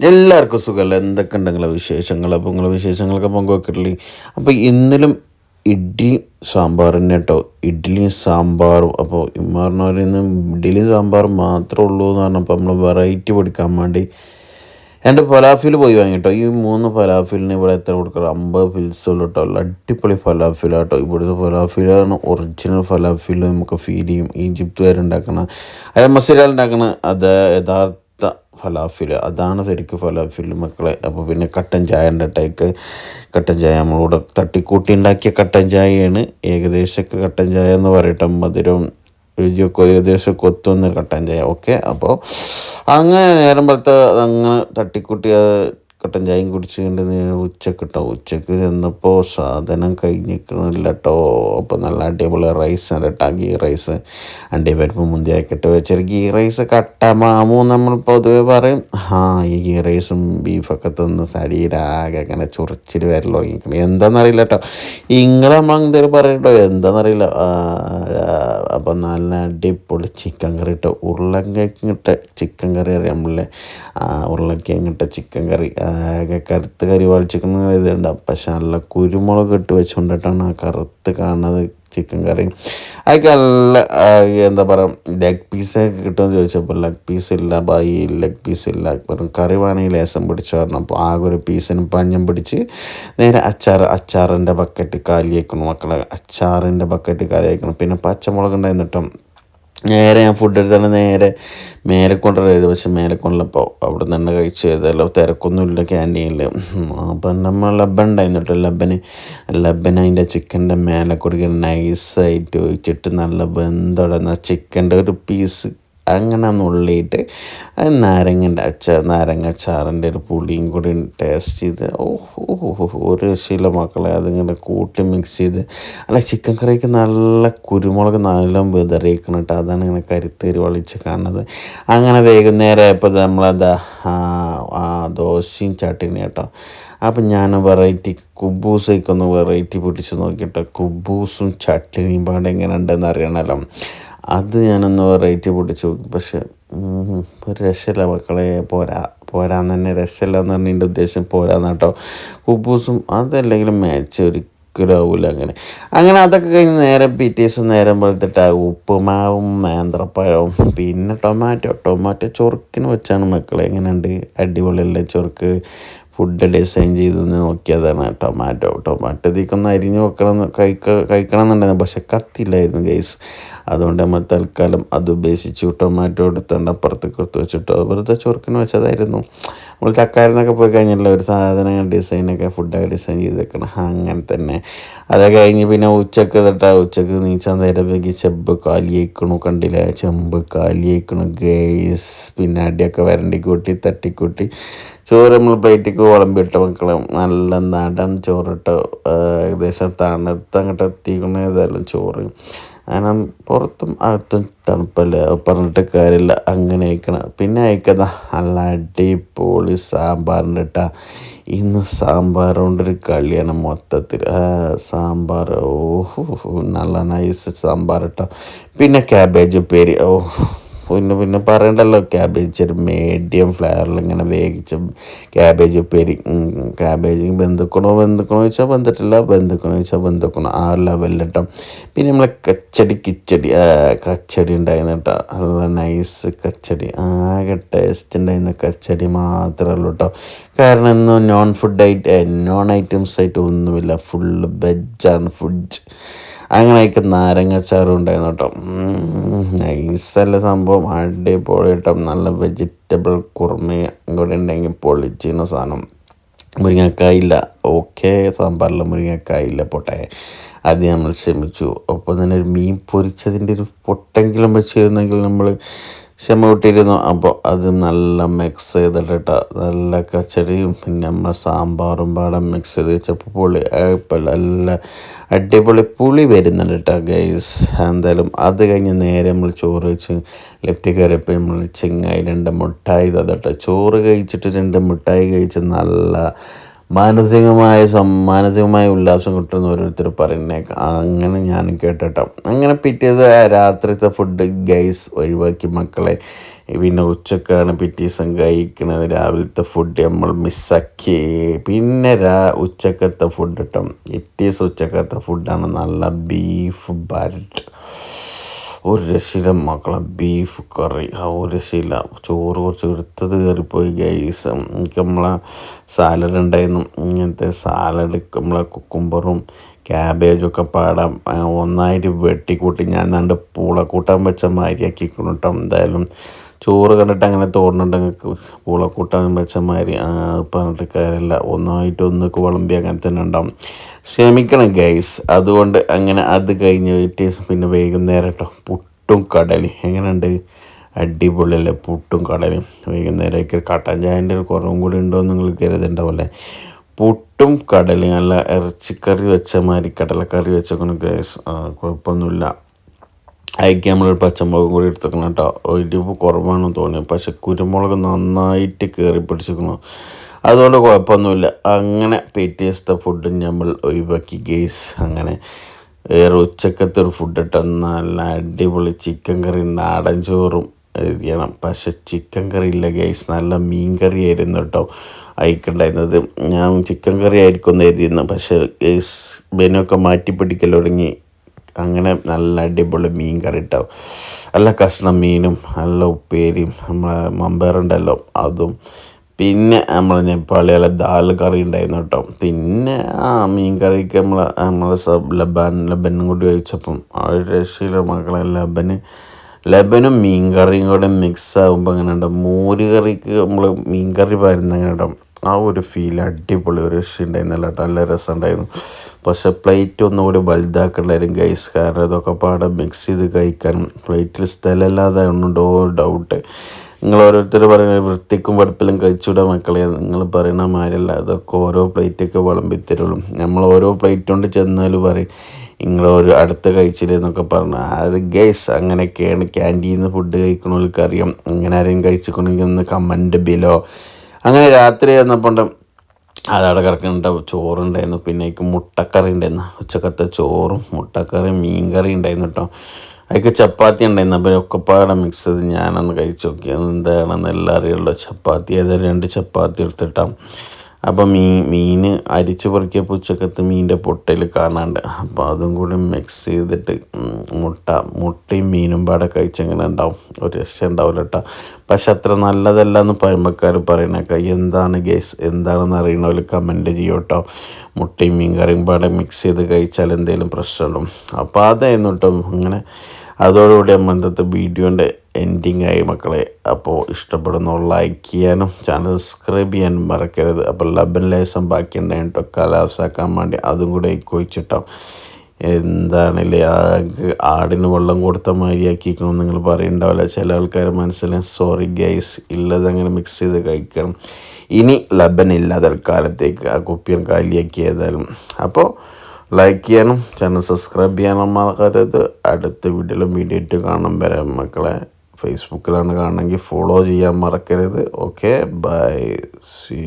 എല്ലാവർക്കും സുഖമല്ല? എന്തൊക്കെ ഉണ്ടെങ്കിലോ വിശേഷങ്ങൾ? അപ്പോൾ നിങ്ങളെ വിശേഷങ്ങളൊക്കെ പങ്കുവെക്കില്ലേ അപ്പോൾ ഇന്നലും ഇഡ്ഡലി സാമ്പാർ തന്നെ കേട്ടോ. ഇഡ്ഡലിയും സാമ്പാറും. അപ്പോൾ ഇമ്മാറിന് പറയുന്നത് ഇഡ്ഡലിയും സാമ്പാറും മാത്രമേ ഉള്ളൂ എന്ന് പറഞ്ഞപ്പോൾ നമ്മൾ വെറൈറ്റി പഠിക്കാൻ വേണ്ടി എന്റെ ഫലാഫിൽ പോയി വാങ്ങി കേട്ടോ. ഈ മൂന്ന് ഫലാഫിലിന് ഇവിടെ എത്ര കൊടുക്കുക അമ്പത് ഫിൽസ് ഉള്ളു കേട്ടോ. അടിപൊളി അടിപൊളി ഫലാഫിലാട്ടോ ഇവിടുത്തെ ഫലാഫിലാണ് ഒറിജിനൽ ഫലാഫിൽ നമുക്ക് ഫീൽ ചെയ്യും. ഈജിപ്തുകാരുണ്ടാക്കണ അതായത് മസിലാൽ ഉണ്ടാക്കണ അത് യഥാർത്ഥ ഫലാഫിൽ അതാണ് ശരിക്കും ഫലാഫിൽ മക്കളെ. അപ്പോൾ പിന്നെ കട്ടൻ ചായ ഉണ്ട് ടൈക്ക്. കട്ടൻ ചായ നമ്മളിവിടെ തട്ടിക്കൂട്ടി ഉണ്ടാക്കിയ കട്ടൻ ചായയാണ്. ഏകദേശമൊക്കെ കട്ടൻ ചായ എന്ന് പറയട്ടെ. മധുരം രുചിയൊക്കെ ഏകദേശം കൊത്തുന്ന കട്ടൻ ചായ. ഓക്കെ? അപ്പോൾ അങ്ങനെ നേരം പോലത്തെ അങ്ങനെ തട്ടിക്കൂട്ടി കട്ടൻ ചായയും കുടിച്ചുകൊണ്ട് ഉച്ചയ്ക്ക് കേട്ടോ ഉച്ചയ്ക്ക് ചെന്നപ്പോൾ സാധനം കഴിഞ്ഞിരിക്കണില്ല കേട്ടോ അപ്പോൾ നല്ല അടിപൊളി റൈസ് കേട്ടോ ഗീ റൈസ് അണ്ടി പരിപ്പ് മുന്തിരിയൊക്കെ ഇട്ട് വെച്ചൊരു ഗീ റൈസ് കട്ട മാമൂ നമ്മൾ പൊതുവെ പറയും. ആ ഈ ഗീ റൈസും ബീഫൊക്കെ തിന്ന് തടിയിലാകെ അങ്ങനെ ചൊറിച്ചിൽ വരൽ തുടങ്ങിക്കണം എന്താണെന്നറിയില്ല കേട്ടോ ഇങ്ങളെ നമ്മൾ എന്തെങ്കിലും പറയട്ടോ എന്താണെന്നറിയില്ല അപ്പം നല്ല അടിപൊളി ചിക്കൻ കറി കേട്ടോ ഉരുളങ്കിട്ട ചിക്കൻ കറി അറിയാം നമ്മളെ. ഉരുളക്കിങ്ങിട്ട ചിക്കൻ കറി ആകെ കറുത്ത് കരി ചിക്കൻ ഇതുണ്ട്. പക്ഷെ നല്ല കുരുമുളക് ഇട്ട് വെച്ചുകൊണ്ടിട്ടാണ് ആ കറുത്ത് കാണുന്നത് ചിക്കൻ കറി അതൊക്കെ നല്ല എന്താ പറയുക ലെഗ് പീസൊക്കെ കിട്ടുമെന്ന് ചോദിച്ചപ്പോൾ ലെഗ് പീസ് ഇല്ല ബായി ലെഗ് പീസ് ഇല്ല. വെറും കറി വേണമെങ്കിൽ ലേസം പിടിച്ച് പറഞ്ഞു അപ്പോൾ ആകെ ഒരു പീസിന് പഞ്ഞം പിടിച്ച് നേരെ അച്ചാർ അച്ചാറിന്റെ ബക്കറ്റ് കാലിയേക്കണം മക്കളെ. അച്ചാറിന്റെ ബക്കറ്റ് കാലിയേക്കണം പിന്നെ പച്ചമുളക് ഉണ്ടായിരുന്നിട്ടും നേരെ ഞാൻ ഫുഡ് എടുത്താണ് നേരെ മേലെ കൊണ്ടുവരരുത് പക്ഷെ മേലെ കൊണ്ടുള്ളപ്പോൾ അവിടെ നിന്ന് കഴിച്ചു. ഏതായാലും തിരക്കൊന്നുമില്ല ക്യാന്റീനിൽ അപ്പം നമ്മൾ ലബൻ ഉണ്ടായിരുന്നു കേട്ടോ. ലബന് ലബൻ അതിന്റെ ചിക്കന്റെ മേലെ കൊടുക്കുക നൈസായിട്ട് ഒഴിച്ചിട്ട് നല്ല ബന്ധമുള്ള ചിക്കന്റെ ഒരു പീസ് അങ്ങനെ നുള്ളിയിട്ട് നാരങ്ങന്റെ അച്ചാർ നാരങ്ങ അച്ചാറിന്റെ ഒരു പുളിയും കൂടി ടേസ്റ്റ് ചെയ്ത് ഓഹോ ഒരു രക്ഷയില്ല മക്കളെ അതിങ്ങനെ കൂട്ടി മിക്സ് ചെയ്ത്. അല്ല ചിക്കൻ കറിക്ക് നല്ല കുരുമുളക് നല്ല വിതറിയിക്കണം കേട്ടോ അതാണ് ഇങ്ങനെ കരുത്തേരി വളിച്ച് കാണുന്നത്. അങ്ങനെ വൈകുന്നേരം ആയപ്പോൾ നമ്മളെന്താ ദോശയും ചട്ടിനി കേട്ടോ. അപ്പം ഞാൻ വെറൈറ്റി കുബൂസൊക്കെ ഒന്ന് വെറൈറ്റി പിടിച്ച് നോക്കിയിട്ട് കുബൂസും ചട്ടിനിയും പാടെ എങ്ങനെ ഉണ്ടെന്ന് അറിയണമല്ലോ അത് ഞാനൊന്ന് വെറൈറ്റി പൊട്ടിച്ചു പക്ഷെ ഒരു രക്ഷയില്ല മക്കളെ. പോരാ പോരാന്ന് തന്നെ രക്ഷയില്ല എന്ന് പറഞ്ഞ എന്റെ ഉദ്ദേശം പോരാന്ന് കേട്ടോ കുബൂസും അതല്ലെങ്കിലും മാച്ച് ഒരിക്കലും ആവില്ല അങ്ങനെ. അങ്ങനെ അതൊക്കെ കഴിഞ്ഞ് നേരെ പിറ്റേസ് നേരം പോലത്തിട്ട് ഉപ്പുമാവും നേന്ത്രപ്പഴവും പിന്നെ ടൊമാറ്റോ ടൊമാറ്റോ ചൊറുക്കിന് വെച്ചാണ് മക്കളെ. എങ്ങനെയുണ്ട്? അടിപൊളിയല്ലേ ചൊറുക്ക് ഫുഡ് ഡിസൈൻ ചെയ്ത് നോക്കിയതാണ് ടൊമാറ്റോ ടൊമാറ്റോ ഇതിക്കൊന്ന് അരിഞ്ഞ് വെക്കണം കഴിക്ക കഴിക്കണം എന്നുണ്ടായിരുന്നു പക്ഷെ കത്തില്ലായിരുന്നു ഗൈസ് അതുകൊണ്ട് നമ്മൾ തൽക്കാലം അത് ഉപേക്ഷിച്ചു ടൊമാറ്റോ എടുത്തുകൊണ്ട് അപ്പുറത്ത് എടുത്ത് വെച്ചിട്ട് വെറുതെ ചൊറുക്കിന് വെച്ചതായിരുന്നു. നമ്മൾ തക്കാരിന്നൊക്കെ പോയി കഴിഞ്ഞല്ലോ ഒരു സാധനം ഡിസൈനൊക്കെ ഫുഡൊക്കെ ഡിസൈൻ ചെയ്ത് വെക്കണം. അങ്ങനെ തന്നെ. അത് കഴിഞ്ഞ് പിന്നെ ഉച്ചയ്ക്ക് തൊട്ടാ ഉച്ചയ്ക്ക് നീച്ചാൻ നേരം വൈകി ചെമ്പ് കാലിയേക്കണു കണ്ടില്ല? ചെമ്പ് കാലിയേക്കണു ഗൈസ് പിന്നെ അടിയൊക്കെ വരണ്ടി കൂട്ടി തട്ടിക്കൂട്ടി. ചോറ് നമ്മൾ പ്ലേറ്റിക്ക് വിളമ്പിട്ട മക്കളെ നല്ല നടൻ ചോറിട്ട് ഏകദേശം തണുത്ത് അങ്ങോട്ട് എത്തിക്കണ ഏതായാലും ചോറ്. കാരണം പുറത്തും അകത്തും തണുപ്പല്ലേ? പറഞ്ഞിട്ട് കാര്യമില്ല. അങ്ങനെ അയക്കണം. പിന്നെ അയക്കുന്ന നല്ല അടിപൊളി സാമ്പാറിന്റെ ഇട്ട. ഇന്ന് സാമ്പാർ കൊണ്ടൊരു കളിയാണ് മൊത്തത്തിൽ സാമ്പാർ ഓഹോ നല്ല നൈസ് സാമ്പാർ ഇട്ടോ. പിന്നെ ക്യാബേജ് പേര് ഓ പിന്നെ പിന്നെ പറയണ്ടല്ലോ ക്യാബേജ് ഒരു മീഡിയം ഫ്ലെയറിൽ ഇങ്ങനെ വേവിച്ച ക്യാബേജ് പെരി ക്യാബേജ് ബന്ധുക്കണോ ബന്ധുക്കണോ ചോദിച്ചാൽ ബന്ധിട്ടില്ല ബന്ധുക്കണോ ചോദിച്ചാൽ ബന്ധുക്കണോ ആ ലെവലിൽ കേട്ടോ പിന്നെ നമ്മളെ കച്ചടി കിച്ചടി കച്ചടി ഉണ്ടായിരുന്നു കേട്ടോ നല്ല നൈസ് കച്ചടി ആകെ ടേസ്റ്റ് ഉണ്ടായിരുന്ന കച്ചടി മാത്രമേ ഉള്ളൂ കേട്ടോ കാരണം ഇന്നും നോൺ ഫുഡ് ആയിട്ട് നോൺ ഐറ്റംസ് ആയിട്ട് ഒന്നുമില്ല ഫുള്ള് വെജാണ് ഫുഡ് അങ്ങനെയൊക്കെ നാരങ്ങച്ചാറും ഉണ്ടായിരുന്നു കേട്ടോ. നൈസല്ല സംഭവം അടിപൊളി കേട്ടോ. നല്ല വെജിറ്റബിൾ കുറുമയും കൂടെ ഉണ്ടെങ്കിൽ പൊളിച്ചിരുന്ന സാധനം. മുരിങ്ങക്കായില്ല. ഓക്കെ സാമ്പാറിൽ മുരിങ്ങക്കായില്ല പോട്ടെ. അത് നമ്മൾ ശ്രമിച്ചു. ഒപ്പം തന്നെ ഒരു മീൻ പൊരിച്ചതിന്റെ ഒരു പൊട്ടെങ്കിലും വെച്ചിരുന്നെങ്കിൽ നമ്മൾ ക്ഷമ വിട്ടിരുന്നു അപ്പോൾ അത് നല്ല മിക്സ് ചെയ്തിട്ടിട്ട. നല്ല കച്ചടിയും പിന്നെ നമ്മൾ സാമ്പാറും പാടം മിക്സ് ചെയ്ത് വെച്ചപ്പോൾ പുളി നല്ല അടിപൊളി പുളി വരുന്നുണ്ട് കേട്ടോ ഗൈസ് എന്തായാലും അത് കഴിഞ്ഞ് നേരെ നമ്മൾ ചോറ് വെച്ച് ലെഫ്റ്റ് കയറിയപ്പോൾ നമ്മൾ ചെങ്ങായി രണ്ട് മുട്ടായി തന്നിട്ട്. ചോറ് കഴിച്ചിട്ട് രണ്ട് മുട്ടായി കഴിച്ച് നല്ല മാനസികമായ മാനസികമായ ഉല്ലാസം കിട്ടുമെന്ന് ഓരോരുത്തർ പറയുന്നേക്കാം അങ്ങനെ ഞാൻ കേട്ടോ അങ്ങനെ പിറ്റേത് രാത്രിത്തെ ഫുഡ് ഗൈസ് ഒഴിവാക്കി മക്കളെ. പിന്നെ ഉച്ചക്കാണ് പിറ്റേ ദിവസം കഴിക്കുന്നത് രാവിലത്തെ ഫുഡ് നമ്മൾ മിസ്സാക്കി പിന്നെ രാ ഉച്ചക്കത്തെ ഫുഡ് കിട്ടും പിറ്റേ ദിവസം ഉച്ചക്കത്തെ ഫുഡാണ് നല്ല ബീഫ് ബാരറ്റ് ഒരു രക്ഷയില്ല മക്കളെ ബീഫ് കറി ആ ഒരു രക്ഷയില്ല. ചോറ് കുറച്ച് എടുത്തത് കയറിപ്പോയി ഗൈസ് എനിക്ക് നമ്മളെ സാലഡ് ഉണ്ടായിരുന്നു. ഇങ്ങനത്തെ സാലഡ് നമ്മളെ കുക്കുംബറും ക്യാബേജൊക്കെ പാടാം. ഒന്നായിട്ട് വെട്ടിക്കൂട്ടി ഞാൻ നണ്ട് പൂളക്കൂട്ടാൻ വെച്ച മാതിരി ആക്കിക്കണം കേട്ടോ. എന്തായാലും ചോറ് കണ്ടിട്ട് അങ്ങനെ തോന്നുന്നുണ്ട് നിങ്ങൾക്ക് പൂളക്കൂട്ടാൻ വെച്ച മാതിരി പറഞ്ഞിട്ട് കാര്യമില്ല. ഒന്നായിട്ട് ഒന്ന് കുളമ്പി അങ്ങനെ തന്നെ ഉണ്ടാവും. ക്ഷമിക്കണം ഗൈസ് അതുകൊണ്ട് അങ്ങനെ അത് കഴിഞ്ഞ് പോയിട്ട് പിന്നെ വൈകുന്നേരം കേട്ടോ. പുട്ടും കടലി എങ്ങനെയുണ്ട്? അടിപൊളിയല്ലേ? പുട്ടും കടലും വൈകുന്നേരമൊക്കെ കട്ടൻ ചായന്റെ കുറവും കൂടി ഉണ്ടോ എന്ന് നിങ്ങൾ കരുതുണ്ടാവില്ലേ പുട്ടും കടലും നല്ല ഇറച്ചിക്കറി വെച്ച മാതിരി കടലക്കറി വെച്ചേക്കണം ഗ്യാസ് കുഴപ്പമൊന്നുമില്ല. അതിക്ക് നമ്മളൊരു പച്ചമുളകും കൂടി എടുത്തേക്കണം കേട്ടോ. എരിവ് കുറവാണെന്ന് തോന്നി. പക്ഷെ കുരുമുളക് നന്നായിട്ട് കയറി പിടിച്ചിരിക്കണം അതുകൊണ്ട് കുഴപ്പമൊന്നുമില്ല. അങ്ങനെ പിറ്റേ ദിവസത്തെ ഫുഡ് നമ്മൾ ഒഴിവാക്കി ഗേസ് അങ്ങനെ വേറെ ഉച്ചക്കത്തെ ഒരു ഫുഡ് ഇട്ടോ നല്ല അടിപൊളി ചിക്കൻ കറി നാടൻ ചോറും എഴുതിയണം പക്ഷെ ചിക്കൻ കറി ഇല്ല ഗൈസ് നല്ല മീൻ കറി ആയിരുന്നു കേട്ടോ അയക്കുണ്ടായിരുന്നത്. ഞാൻ ചിക്കൻ കറി ആയിരിക്കും എന്ന് എഴുതിയിരുന്നു പക്ഷേ ഗൈസ് ബെനൊക്കെ മാറ്റി പിടിക്കൽ തുടങ്ങി. അങ്ങനെ നല്ല അടിപൊളി മീൻ കറി ഉണ്ടാവും നല്ല കഷ്ണം മീനും നല്ല ഉപ്പേരിയും നമ്മളെ മമ്പേറുണ്ടല്ലോ അതും. പിന്നെ നമ്മൾ നേപ്പാളികളെ ദാൽ കറി ഉണ്ടായിരുന്നു കേട്ടോ. പിന്നെ ആ മീൻ കറിക്ക് നമ്മൾ നമ്മളെ സബ് ലബാൻ ലബനും കൂടി കഴിച്ചപ്പം ആ ഒരു രക്ഷയിലെ മക്കളെ ലബന്. ലബനും മീൻ കറിയും കൂടെ മിക്സ് ആകുമ്പോൾ അങ്ങനെ ഉണ്ടാവും മോര് കറിക്ക് നമ്മൾ മീൻ കറി പകരുന്ന അങ്ങനെ ഉണ്ടാവും ആ ഒരു ഫീൽ അടിപൊളി ഒരു രക്ഷയുണ്ടായിരുന്നില്ല കേട്ടോ. നല്ല രസമുണ്ടായിരുന്നു. പക്ഷെ പ്ലേറ്റ് ഒന്നുകൂടി വലുതാക്കണ്ടായിരുന്നു ഗൈസ് കാരണം ഇതൊക്കെ പാടെ മിക്സ് ചെയ്ത് കഴിക്കാൻ പ്ലേറ്റിൽ സ്ഥലമില്ലാതെ ഉണ്ടോ? ഡൗട്ട് നിങ്ങൾ ഓരോരുത്തർ പറയുന്ന വൃത്തിക്കും വെടുപ്പിലും കഴിച്ചുവിടാൻ മക്കളെ. നിങ്ങൾ പറയുന്ന മാതിരല്ല അതൊക്കെ ഓരോ പ്ലേറ്റൊക്കെ വിളമ്പി തരുള്ളൂ നമ്മൾ ഓരോ പ്ലേറ്റ് കൊണ്ട് ചെന്നാൽ പറയും നിങ്ങൾ ഒരു അടുത്ത കഴിച്ചില്ല എന്നൊക്കെ പറഞ്ഞു. അത് ഗേസ് അങ്ങനെയൊക്കെയാണ് ക്യാന്റീനിൽ നിന്ന് ഫുഡ് കഴിക്കണവർക്ക് അറിയാം അങ്ങനെ ആരെയും കഴിച്ചിക്കണമെങ്കിൽ ഒന്ന് കമന്റ് ബിലോ അങ്ങനെ രാത്രി വന്നപ്പോൾ അതവിടെ കിടക്കുന്നുണ്ട്. ചോറുണ്ടായിരുന്നു. പിന്നെ എനിക്ക് മുട്ടക്കറി ഉണ്ടായിരുന്നു. ഉച്ചക്കത്തെ ചോറും മുട്ടക്കറിയും മീൻ കറി ഉണ്ടായിരുന്നു കേട്ടോ. അതിക്ക് ചപ്പാത്തി ഉണ്ടായിരുന്നു. അപ്പോൾ ഒക്കെപ്പാടെ മിക്സ് ചെയ്ത് ഞാനൊന്ന് കഴിച്ച് നോക്കി. എന്താണെന്ന് എല്ലാം അറിയുള്ളൂ ചപ്പാത്തി ഏതായാലും രണ്ട് ചപ്പാത്തി എടുത്തിട്ടാണ് അപ്പോൾ മീൻ മീൻ അരിച്ച് പറിക്കിയ ഉച്ചക്കത്തെ മീനിന്റെ പൊട്ടയിൽ കാണാണ്ട്. അപ്പോൾ അതും കൂടി മിക്സ് ചെയ്തിട്ട് മുട്ട മുട്ടയും മീനും പാടെ കഴിച്ചെങ്ങനെ ഉണ്ടാവും. ഒരു രക്ഷ ഉണ്ടാവില്ല കേട്ടോ പക്ഷെ അത്ര നല്ലതല്ല എന്ന് പഴമക്കാർ പറയണേക്ക. എന്താണ് ഗേസ് എന്താണെന്ന് അറിയണവർ കമന്റ് ചെയ്യും കേട്ടോ മുട്ടയും മീൻ കറിയും പാടെ മിക്സ് ചെയ്ത് കഴിച്ചാൽ എന്തെങ്കിലും പ്രശ്നമുണ്ടാവും. അപ്പോൾ അതായിരുന്നു കേട്ടോ അങ്ങനെ അതോടുകൂടി അമ്മത്തെ വീഡിയോന്റെ എൻഡിങ് ആയി മക്കളെ. അപ്പോൾ ഇഷ്ടപ്പെടുന്ന ലൈക്ക് ചെയ്യാനും ചാനൽ സബ്സ്ക്രൈബ് ചെയ്യാനും മറക്കരുത്. അപ്പോൾ ലബൻ ലേസം ബാക്കി ഉണ്ടായിട്ടോ കലാസാക്കാൻ വേണ്ടി അതും കൂടെ കൊഴിച്ചിട്ടോ എന്താണല്ലേ ആടിന് വെള്ളം കൊടുത്ത മാതിരിയാക്കിക്കണം നിങ്ങൾ പറയുന്നുണ്ടാവില്ല ചില ആൾക്കാർ മനസ്സിൽ സോറി ഗൈസ് ഇല്ലത് അങ്ങനെ മിക്സ് ചെയ്ത് കഴിക്കണം. ഇനി ലബൻ ഇല്ല തൽക്കാലത്തേക്ക് ആ കുപ്പിയും കാലിയാക്കി ഏതായാലും. അപ്പോൾ ലൈക്ക് ചെയ്യാനും ചാനൽ സബ്സ്ക്രൈബ് ചെയ്യാനും മറക്കരുത്. അടുത്ത വീഡിയോയിലും വീഡിയോ ഇട്ട് കാണാൻ വരാം മക്കളെ. ഫേസ്ബുക്കിലാണ് കാണണമെങ്കിൽ ഫോളോ ചെയ്യാൻ മറക്കരുത്. Okay bye C